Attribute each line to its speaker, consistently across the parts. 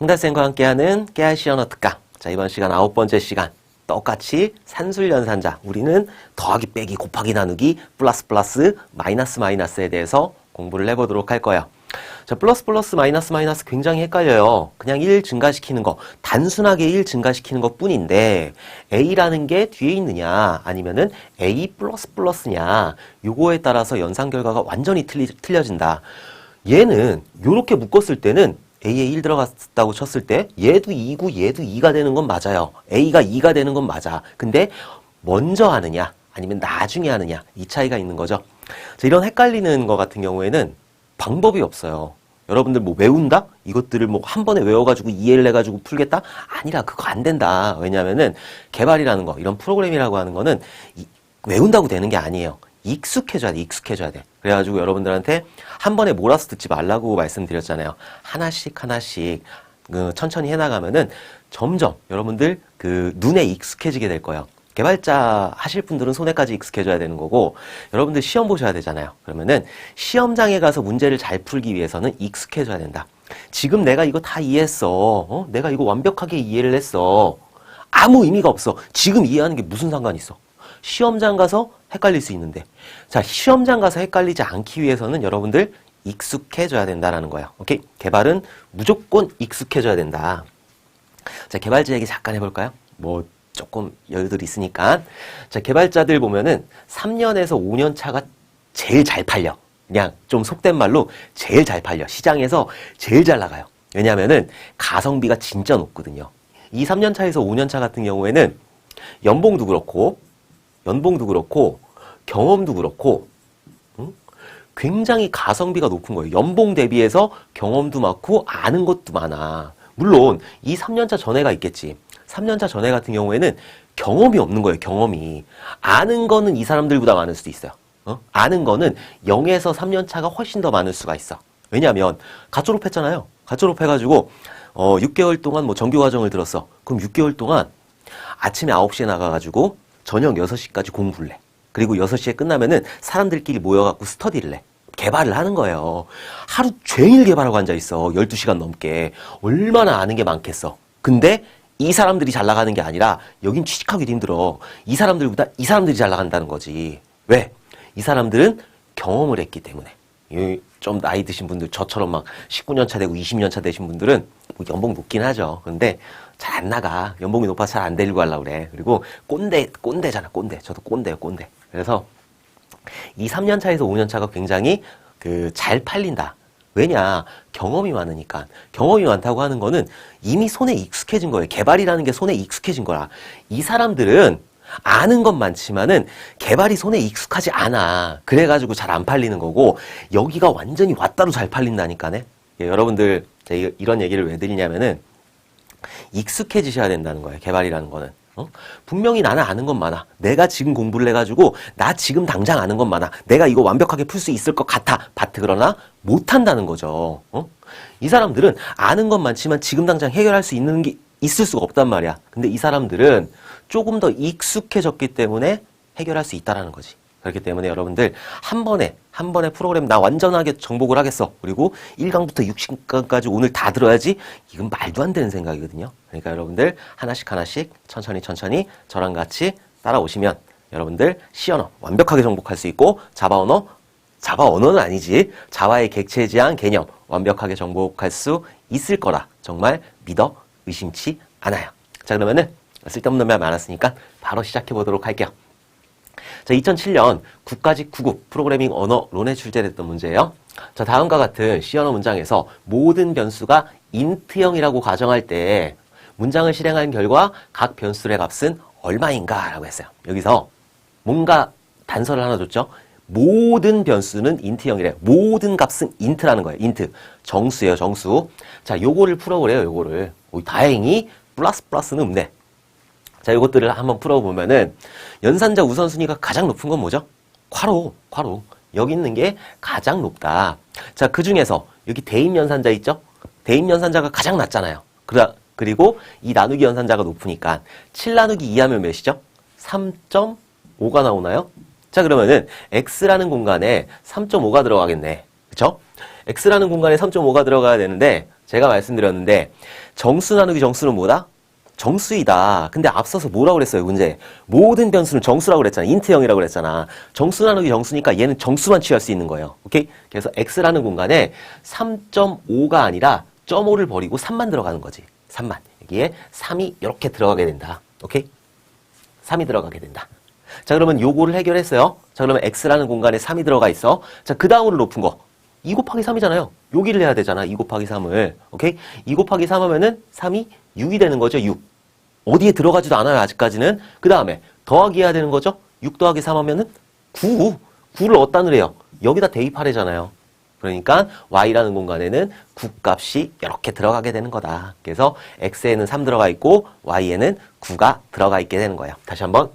Speaker 1: 흥달쌤과 함께하는 깨알 시연어 특강. 자, 이번 시간 아홉 번째 시간. 똑같이 산술연산자. 우리는 더하기 빼기 곱하기 나누기 플러스 플러스 마이너스 마이너스에 대해서 공부를 해보도록 할 거예요. 자, 플러스 플러스 마이너스 마이너스 굉장히 헷갈려요. 그냥 1 증가시키는 거, 단순하게 1 증가시키는 것 뿐인데, A라는 게 뒤에 있느냐, 아니면은 A 플러스 플러스냐, 요거에 따라서 연산 결과가 완전히 틀리, 틀려진다. 얘는 요렇게 묶었을 때는 A에 1 들어갔다고 쳤을 때 얘도 2고 얘도 2가 되는 건 맞아요. A가 2가 되는 건 맞아. 근데 먼저 하느냐 아니면 나중에 하느냐 이 차이가 있는 거죠. 자, 이런 헷갈리는 거 같은 경우에는 방법이 없어요. 여러분들 뭐 외운다? 이것들을 뭐 한 번에 외워가지고 이해를 해가지고 풀겠다? 아니라 그거 안 된다. 왜냐면은 개발이라는 거, 이런 프로그램이라고 하는 거는 이- 외운다고 되는 게 아니에요. 익숙해져야 돼, 익숙해져야 돼. 그래가지고 여러분들한테 한 번에 몰아서 듣지 말라고 말씀드렸잖아요. 하나씩 하나씩 그 천천히 해나가면은 점점 여러분들 그 눈에 익숙해지게 될 거예요. 개발자 하실 분들은 손에까지 익숙해져야 되는 거고 여러분들 시험 보셔야 되잖아요. 그러면은 시험장에 가서 문제를 잘 풀기 위해서는 익숙해져야 된다. 지금 내가 이거 다 이해했어. 어? 내가 이거 완벽하게 이해를 했어. 아무 의미가 없어. 지금 이해하는 게 무슨 상관이 있어? 시험장 가서 헷갈릴 수 있는데. 자, 시험장 가서 헷갈리지 않기 위해서는 여러분들 익숙해져야 된다라는 거예요. 오케이? 개발은 무조건 익숙해져야 된다. 자, 개발자 얘기 잠깐 해볼까요? 뭐, 조금 여유들 있으니까. 자, 개발자들 보면은 3년에서 5년 차가 제일 잘 팔려. 그냥 좀 속된 말로 제일 잘 팔려. 시장에서 제일 잘 나가요. 왜냐면은 가성비가 진짜 높거든요. 이 3년 차에서 5년 차 같은 경우에는 연봉도 그렇고, 연봉도 그렇고, 경험도 그렇고, 응? 굉장히 가성비가 높은 거예요. 연봉 대비해서 경험도 많고 아는 것도 많아. 물론 이 3년차 전애가 있겠지. 3년차 전애 같은 경우에는 경험이 없는 거예요. 경험이. 아는 거는 이 사람들보다 많을 수도 있어요. 어? 아는 거는 0에서 3년차가 훨씬 더 많을 수가 있어. 왜냐하면 갓 졸업했잖아요. 갓 졸업해가지고 어, 6개월 동안 뭐 정규 과정을 들었어. 그럼 6개월 동안 아침에 9시에 나가가지고 저녁 6시까지 공부를 해. 그리고 6시에 끝나면은 사람들끼리 모여갖고 스터디를 해. 개발을 하는 거예요. 하루 종일 개발하고 앉아있어. 12시간 넘게. 얼마나 아는 게 많겠어. 근데 이 사람들이 잘 나가는 게 아니라 여긴 취직하기도 힘들어. 이 사람들보다 이 사람들이 잘 나간다는 거지. 왜? 이 사람들은 경험을 했기 때문에. 이좀 나이 드신 분들, 저처럼 막 19년 차 되고 20년 차 되신 분들은 뭐 연봉 높긴 하죠. 근데 잘 안 나가. 연봉이 높아서 잘안 되려고 하려고 그래. 그리고 꼰대, 꼰대잖아, 꼰대. 저도 꼰대요, 꼰대. 그래서 이 3년 차에서 5년 차가 굉장히 그 잘 팔린다. 왜냐? 경험이 많으니까. 경험이 많다고 하는 거는 이미 손에 익숙해진 거예요. 개발이라는 게 손에 익숙해진 거라. 이 사람들은 아는 건 많지만은 개발이 손에 익숙하지 않아. 그래가지고 잘 안 팔리는 거고 여기가 완전히 왔다로 잘 팔린다니까네. 예, 여러분들 이런 얘기를 왜 드리냐면은 익숙해지셔야 된다는 거예요. 개발이라는 거는. 어? 분명히 나는 아는 건 많아. 내가 지금 공부를 해가지고 나 지금 당장 아는 건 많아. 내가 이거 완벽하게 풀 수 있을 것 같아. 바트 그러나 못한다는 거죠. 어? 이 사람들은 아는 건 많지만 지금 당장 해결할 수 있는 게 있을 수가 없단 말이야. 근데 이 사람들은 조금 더 익숙해졌기 때문에 해결할 수 있다라는 거지. 그렇기 때문에 여러분들 한 번에 한 번에 프로그램 나 완전하게 정복을 하겠어. 그리고 1강부터 60강까지 오늘 다 들어야지. 이건 말도 안 되는 생각이거든요. 그러니까 여러분들 하나씩 하나씩 천천히 천천히 저랑 같이 따라오시면 여러분들 C 언어 완벽하게 정복할 수 있고 자바 언어 자바 언어는 아니지. 자바의 객체 지향 개념 완벽하게 정복할 수 있을 거라 정말 믿어 의심치 않아요. 자 그러면은 쓸데없는 말 많았으니까 바로 시작해 보도록 할게요. 자, 2007년 국가직 9급 프로그래밍 언어론에 출제됐던 문제예요. 자, 다음과 같은 C 언어 문장에서 모든 변수가 인트형이라고 가정할 때 문장을 실행한 결과 각 변수의 값은 얼마인가? 라고 했어요. 여기서 뭔가 단서를 하나 줬죠? 모든 변수는 인트형이래. 모든 값은 인트라는 거예요. 인트. 정수예요, 정수. 자, 요거를 풀어보래요, 요거를. 오, 다행히 플러스 플러스는 없네. 자, 이것들을 한번 풀어보면은 연산자 우선순위가 가장 높은 건 뭐죠? 괄호, 괄호. 여기 있는 게 가장 높다. 자, 그 중에서 여기 대입 연산자 있죠? 대입 연산자가 가장 낮잖아요. 그라, 그리고 이 나누기 연산자가 높으니까 7 나누기 2 하면 몇이죠? 3.5가 나오나요? 자, 그러면은 x라는 공간에 3.5가 들어가겠네. 그쵸? x라는 공간에 3.5가 들어가야 되는데 제가 말씀드렸는데 정수 나누기 정수는 뭐다? 정수이다. 근데 앞서서 뭐라고 그랬어요, 문제? 모든 변수는 정수라고 그랬잖아. 인트형이라고 그랬잖아. 정수 나누기 정수니까 얘는 정수만 취할 수 있는 거예요. 오케이? 그래서 x라는 공간에 3.5가 아니라 0.5를 버리고 3만 들어가는 거지. 3만. 여기에 3이 이렇게 들어가게 된다. 오케이? 3이 들어가게 된다. 자, 그러면 요거를 해결했어요. 자, 그러면 x라는 공간에 3이 들어가 있어. 자, 그 다음으로 높은 거. 2 곱하기 3이잖아요. 여기를 해야 되잖아. 2 곱하기 3을. 오케이? 2 곱하기 3 하면은 3이 6이 되는 거죠. 6. 어디에 들어가지도 않아요. 아직까지는. 그 다음에 더하기 해야 되는 거죠. 6 더하기 3 하면은 9. 9를 어디다 넣으래요? 여기다 대입하래잖아요. 그러니까 y라는 공간에는 9 값이 이렇게 들어가게 되는 거다. 그래서 x에는 3 들어가 있고 y에는 9가 들어가 있게 되는 거예요. 다시 한번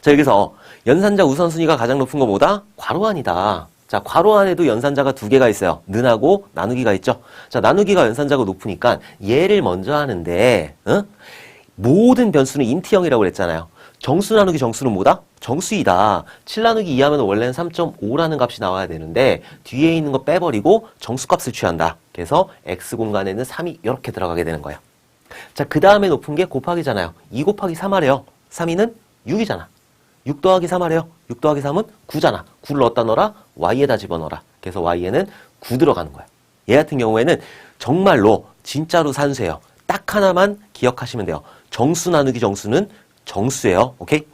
Speaker 1: 자, 여기서 연산자 우선순위가 가장 높은 거보다 괄호 안이다. 자, 괄호 안에도 연산자가 두 개가 있어요. 는하고 나누기가 있죠. 자, 나누기가 연산자가 높으니까 얘를 먼저 하는데, 어? 모든 변수는 인트형이라고 그랬잖아요. 정수 나누기 정수는 뭐다? 정수이다. 7 나누기 2 하면 원래는 3.5라는 값이 나와야 되는데, 뒤에 있는 거 빼버리고 정수값을 취한다. 그래서 x 공간에는 3이 이렇게 들어가게 되는 거예요. 자, 그 다음에 높은 게 곱하기잖아요. 2 곱하기 3 하래요. 3이는 6이잖아. 6 더하기 3 하래요. 6 더하기 3은 9잖아. 9를 어디다 넣어라? Y에다 집어넣어라. 그래서 y에는 9 들어가는 거야. 얘 같은 경우에는 정말로 진짜로 산수예요. 딱 하나만 기억하시면 돼요. 정수 나누기 정수는 정수예요. 오케이?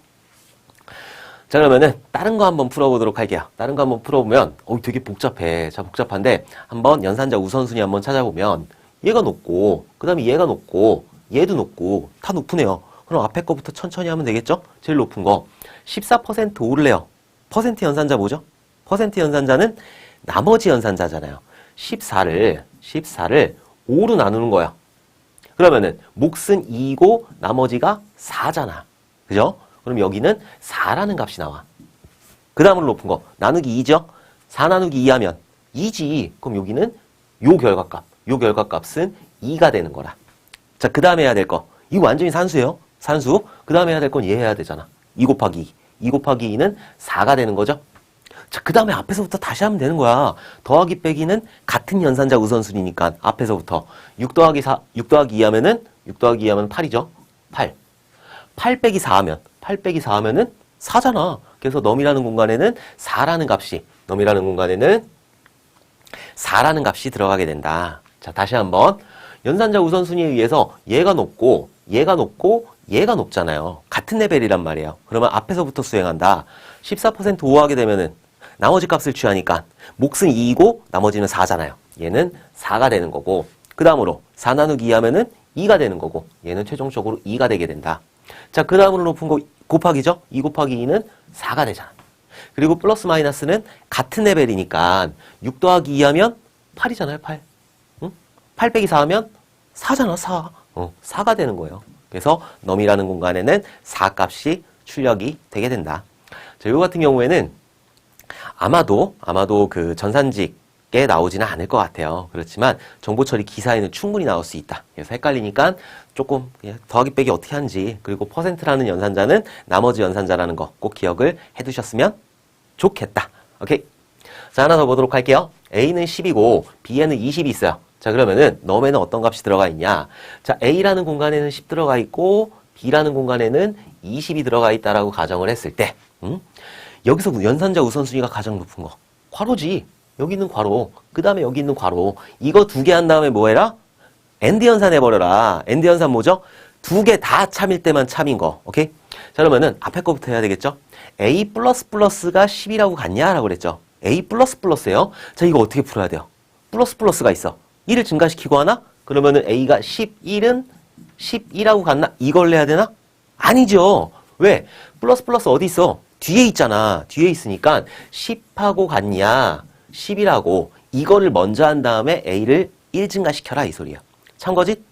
Speaker 1: 자 그러면은 다른 거 한번 풀어보도록 할게요. 다른 거 한번 풀어보면 어 되게 복잡해. 자 복잡한데 한번 연산자 우선순위 한번 찾아보면 얘가 높고 그 다음에 얘가 높고 얘도 높고 다 높으네요. 그럼 앞에 거부터 천천히 하면 되겠죠? 제일 높은 거 14% 오를래요. 퍼센트 연산자 뭐죠? 퍼센트 연산자는 나머지 연산자잖아요. 14를 14를 5로 나누는 거야. 그러면은 몫은 2고 나머지가 4잖아. 그죠? 그럼 여기는 4라는 값이 나와. 그 다음으로 높은 거 나누기 2죠? 4 나누기 2 하면 2지. 그럼 여기는 요 결과값. 요 결과값은 2가 되는 거라. 자, 그 다음에 해야 될 거. 이거 완전히 산수예요. 산수. 그 다음에 해야 될 건 얘 해야 되잖아. 2 곱하기 2. 2 곱하기 2는 4가 되는 거죠. 자, 그 다음에 앞에서부터 다시 하면 되는 거야. 더하기 빼기는 같은 연산자 우선순위니까 앞에서부터 6 더하기 4, 6 더하기 2 하면은 6 더하기 2 하면 8이죠. 8. 8 빼기 4 하면 8 빼기 4 하면은 4잖아. 그래서 넘이라는 공간에는 4라는 값이 넘이라는 공간에는 4라는 값이 들어가게 된다. 자, 다시 한번 연산자 우선순위에 의해서 얘가 높고 얘가 높고 얘가 높잖아요. 같은 레벨이란 말이에요. 그러면 앞에서부터 수행한다. 14% 5하게 되면은 나머지 값을 취하니까 몫은 2이고 나머지는 4잖아요. 얘는 4가 되는 거고 그 다음으로 4 나누기 2 하면은 2가 되는 거고 얘는 최종적으로 2가 되게 된다. 자, 그 다음으로 높은 거 곱하기죠? 2 곱하기 2는 4가 되잖아. 그리고 플러스 마이너스는 같은 레벨이니까 6 더하기 2 하면 8이잖아요, 8. 응? 8 빼기 4 하면 4잖아, 4. 어, 4가 되는 거예요. 그래서 넘이라는 공간에는 4 값이 출력이 되게 된다. 자, 요 같은 경우에는 아마도, 아마도 그 전산직에 나오지는 않을 것 같아요. 그렇지만 정보 처리 기사에는 충분히 나올 수 있다. 그래서 헷갈리니까 조금 더하기 빼기 어떻게 하는지 그리고 퍼센트라는 연산자는 나머지 연산자라는 거 꼭 기억을 해두셨으면 좋겠다. 오케이. 자, 하나 더 보도록 할게요. A는 10이고 B에는 20이 있어요. 자, 그러면은 넘에는 어떤 값이 들어가 있냐? 자, A라는 공간에는 10 들어가 있고 B라는 공간에는 20이 들어가 있다라고 가정을 했을 때 음? 여기서 연산자 우선순위가 가장 높은 거. 괄호지. 여기 있는 괄호. 그 다음에 여기 있는 괄호. 이거 두 개 한 다음에 뭐 해라? 엔드 연산 해버려라. 엔드 연산 뭐죠? 두 개 다 참일 때만 참인 거. 오케이? 자, 그러면은 앞에 거부터 해야 되겠죠? A 플러스 플러스가 10이라고 같냐 라고 그랬죠? A 플러스 플러스예요. 자, 이거 어떻게 풀어야 돼요? 플러스 플러스가 있어. 1을 증가시키고 하나? 그러면은 A가 11은 12라고 같나? 이걸 내야 되나? 아니죠. 왜? 플러스 플러스 어디 있어? 뒤에 있잖아. 뒤에 있으니까 10하고 같냐? 10이라고 이거를 먼저 한 다음에 A를 1 증가시켜라 이 소리야. 참거짓?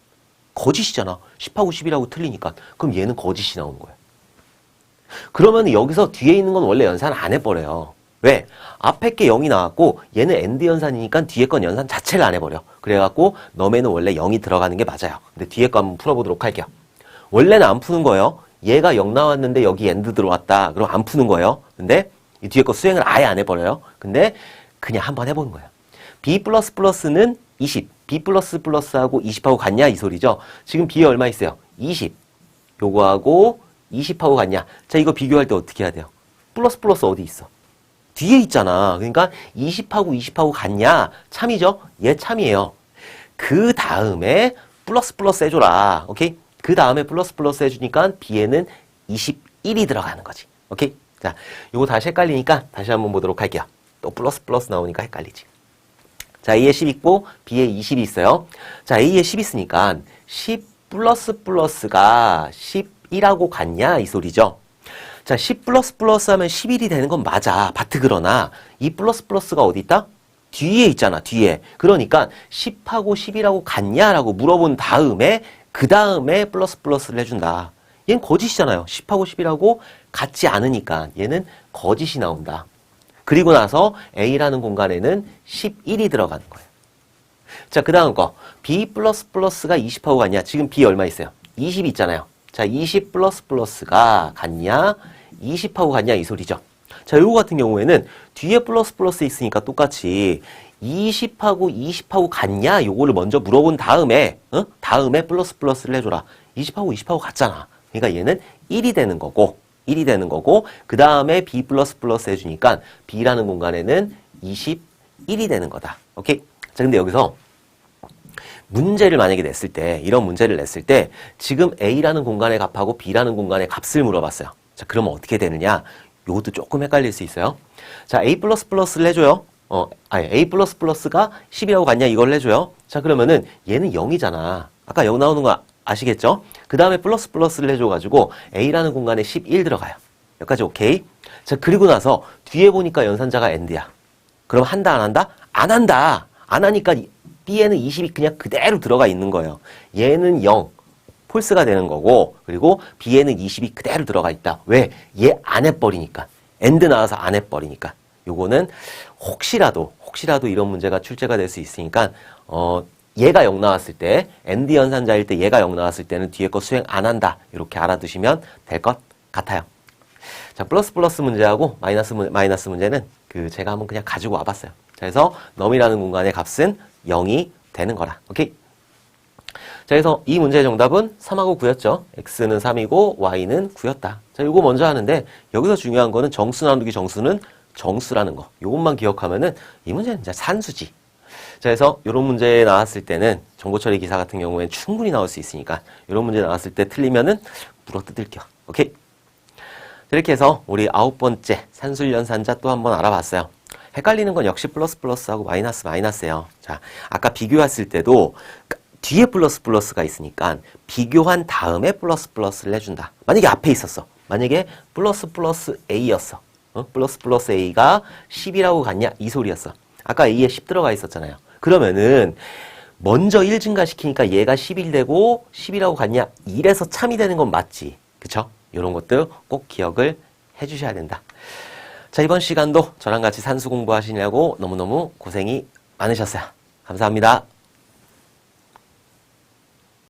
Speaker 1: 거짓이잖아. 10하고 10이라고 틀리니까. 그럼 얘는 거짓이 나오는 거야. 그러면 여기서 뒤에 있는 건 원래 연산 안 해버려요. 왜? 앞에 게 0이 나왔고 얘는 엔드 연산이니까 뒤에 건 연산 자체를 안 해버려. 그래갖고 너에는 원래 0이 들어가는 게 맞아요. 근데 뒤에 거 한번 풀어보도록 할게요. 원래는 안 푸는 거예요. 얘가 0 나왔는데 여기 엔드 들어왔다. 그럼 안 푸는 거예요. 근데 이 뒤에 거 수행을 아예 안 해버려요. 근데 그냥 한번 해보는 거예요. b 플러스 플러스는 20, B 플러스 플러스하고 20하고 같냐 이 소리죠. 지금 B에 얼마 있어요? 20. 요거하고 20하고 같냐. 자 이거 비교할 때 어떻게 해야 돼요? 플러스 플러스 어디 있어? 뒤에 있잖아. 그러니까 20하고 20하고 같냐? 참이죠? 얘 참이에요. 그 다음에 플러스 플러스 해줘라. 오케이? 그 다음에 플러스 플러스 해주니까 B에는 21이 들어가는 거지. 오케이? 자, 요거 다시 헷갈리니까 다시 한번 보도록 할게요. 또 플러스 플러스 나오니까 헷갈리지. 자, A에 10 있고 B에 20이 있어요. 자, A에 10 있으니까 10 플러스 플러스가 11하고 같냐 이 소리죠. 자, 10 플러스 플러스 하면 11이 되는 건 맞아. 바트 그러나 이 플러스 플러스가 어디 있다? 뒤에 있잖아, 뒤에. 그러니까 10하고 11하고 같냐라고 물어본 다음에 그 다음에 플러스 플러스를 해준다. 얘는 거짓이잖아요. 10하고 11하고 같지 않으니까 얘는 거짓이 나온다. 그리고 나서 A라는 공간에는 11이 들어가는 거예요. 자, 그 다음 거. B 플러스 플러스가 20하고 같냐? 지금 B 얼마 있어요? 20 있잖아요. 자, 20 플러스 플러스가 같냐? 20하고 같냐? 이 소리죠. 자, 요거 같은 경우에는 뒤에 플러스 플러스 있으니까 똑같이 20하고 20하고 같냐? 요거를 먼저 물어본 다음에, 어? 다음에 플러스 플러스를 해줘라. 20하고 20하고 같잖아. 그러니까 얘는 1이 되는 거고, 1이 되는 거고, 그 다음에 B 플러스 플러스 해주니까 B라는 공간에는 21이 되는 거다. 오케이? 자, 근데 여기서 문제를 만약에 냈을 때, 이런 문제를 냈을 때, 지금 A라는 공간의 값하고 B라는 공간의 값을 물어봤어요. 자, 그러면 어떻게 되느냐? 요것도 조금 헷갈릴 수 있어요. 자, A 플러스 플러스를 해줘요. 어, 아니, A 플러스 플러스가 10이라고 같냐? 이걸 해줘요. 자, 그러면은 얘는 0이잖아. 아까 0 나오는 거 아시겠죠? 그 다음에 플러스 플러스를 해줘가지고 A라는 공간에 11 들어가요. 여기까지 오케이? 자, 그리고 나서 뒤에 보니까 연산자가 AND야. 그럼 한다, 안 한다? 안 한다. 안 하니까 B에는 20이 그냥 그대로 들어가 있는 거예요. 얘는 0, 폴스가 되는 거고, 그리고 B에는 20이 그대로 들어가 있다. 왜? 얘 안 해버리니까. 엔드 나와서 안 해버리니까. 요거는 혹시라도, 혹시라도 이런 문제가 출제가 될 수 있으니까, 어, 얘가 0 나왔을 때, 엔드 연산자일 때 얘가 0 나왔을 때는 뒤에 거 수행 안 한다. 이렇게 알아두시면 될 것 같아요. 자, 플러스 플러스 문제하고 마이너스, 문- 마이너스 문제는 그 제가 한번 그냥 가지고 와 봤어요. 자, 그래서 넘이라는 공간의 값은 0이 되는 거라. 오케이? 자, 그래서 이 문제의 정답은 3하고 9였죠. x는 3이고 y는 9였다. 자, 요거 먼저 하는데 여기서 중요한 거는 정수 나누기 정수는 정수라는 거. 요것만 기억하면은 이 문제는 진짜 산수지. 자, 그래서 이런 문제 나왔을 때는 정보 처리 기사 같은 경우에는 충분히 나올 수 있으니까 이런 문제 나왔을 때 틀리면은 물어 뜯을게요. 오케이? 자, 이렇게 해서 우리 아홉 번째 산술 연산자 또 한번 알아봤어요. 헷갈리는 건 역시 플러스 플러스하고 마이너스 마이너스예요. 자, 아까 비교했을 때도 뒤에 플러스 플러스가 있으니까 비교한 다음에 플러스 플러스를 해준다. 만약에 앞에 있었어. 만약에 플러스 플러스 A였어. 어? 플러스 플러스 A가 10이라고 같냐? 이 소리였어. 아까 A에 10 들어가 있었잖아요. 그러면은 먼저 1 증가시키니까 얘가 11 되고 10이라고 같냐? 이래서 참이 되는 건 맞지. 그쵸? 이런 것들 꼭 기억을 해주셔야 된다. 자, 이번 시간도 저랑 같이 산수 공부하시냐고 너무너무 고생이 많으셨어요. 감사합니다.